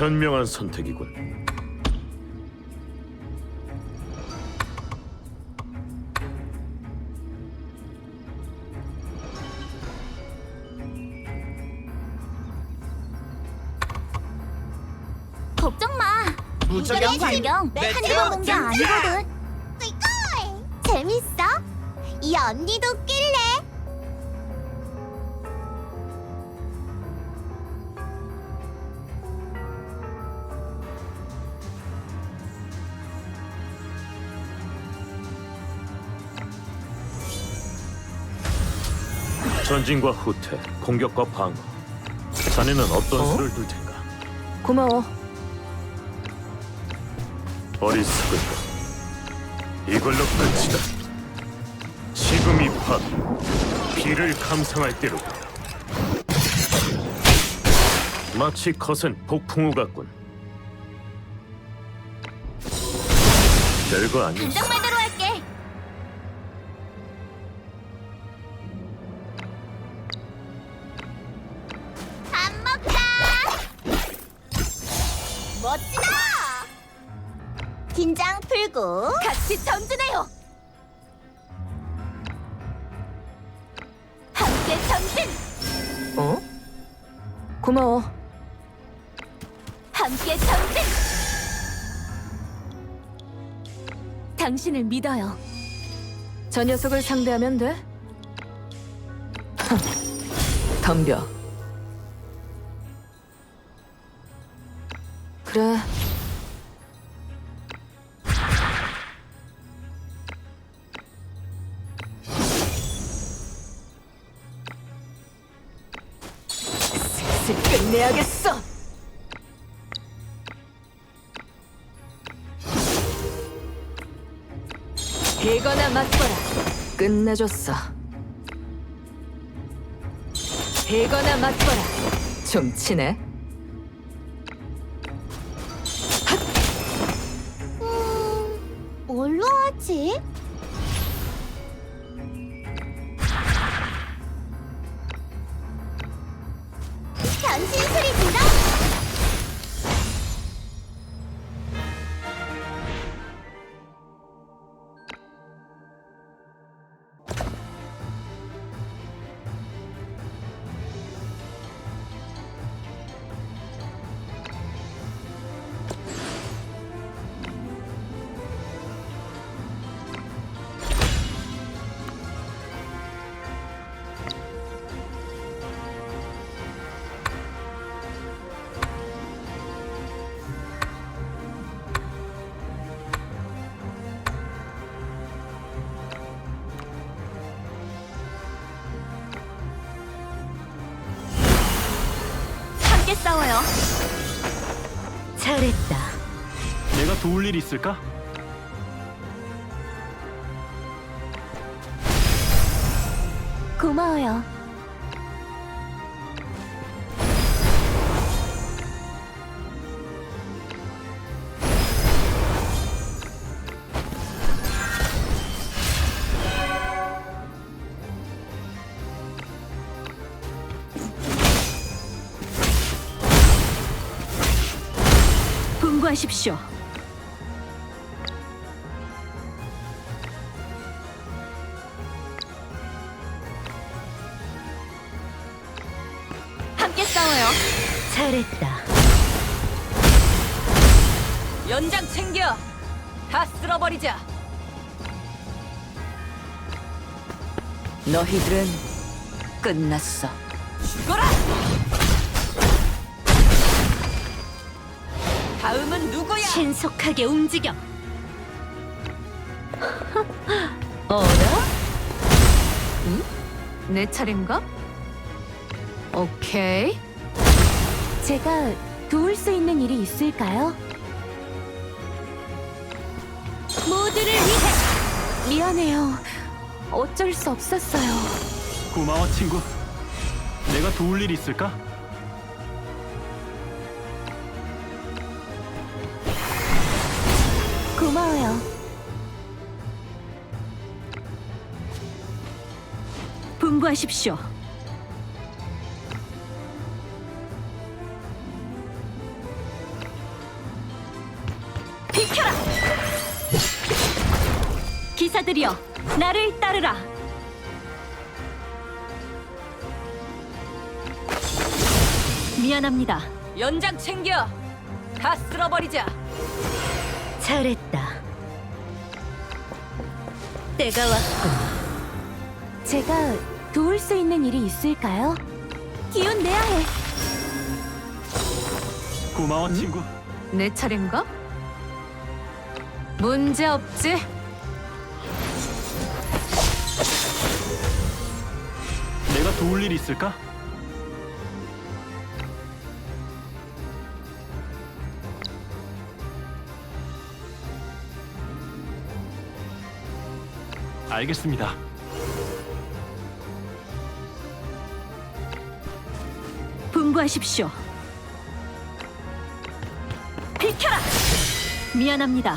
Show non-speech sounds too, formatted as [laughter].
현명한 선택이군. 걱정 마. 무적영 이런 광경 내 한두 번 본게 태워, 아니거든. 이걸 재밌어? 이 언니도 낄래? 전진과 후퇴, 공격과 방어. 자네는 어떤 어? 수를 둘 텐가? 고마워. 어리석은 것. 이걸로 끝이다. 지금이 바로 비를 감상할 때로다. 마치 거센 폭풍우 같군. 별거 아니었 긴장 풀고 같이 전진해요. 함께 전진. 어? 고마워. 함께 전진. 당신을 믿어요. 저 녀석을 상대하면 돼? 흠, 덤벼. 그래. 슬슬 끝내야겠어. 이거나 맛봐라. 끝내줬어. 이거나 맛봐라. 좀 치네. 음, 뭘로 하지? 함께 싸워요. 잘했다. 내가 도울 일 있을까? 고마워요. 분부하십시오. 함께 싸워요. 잘했다. 연장 챙겨. 다 쓸어버리자. 너희들은 끝났어. 죽어라! 다음은 누구야? 신속하게 움직여. [laughs] 어라? 응? 내 차례인가? 오케이. 제가 도울 수 있는 일이 있을까요? 모두를 위해 미안해요. 어쩔 수 없었어요. 고마워 친구. 내가 도울 일 있을까? 고마워요. 분부하십시오. 비켜라! 기사들이여, 나를 따르라! 미안합니다. 연장 챙겨! 다 쓸어버리자! 잘했다. 때가 왔군. 제가 도울 수 있는 일이 있을까요? 기운 내야 해. 고마워 친구. 내 차례인가? 문제 없지. 내가 도울 일 있을까? 알겠습니다. 분부하십시오. 비켜라! 미안합니다.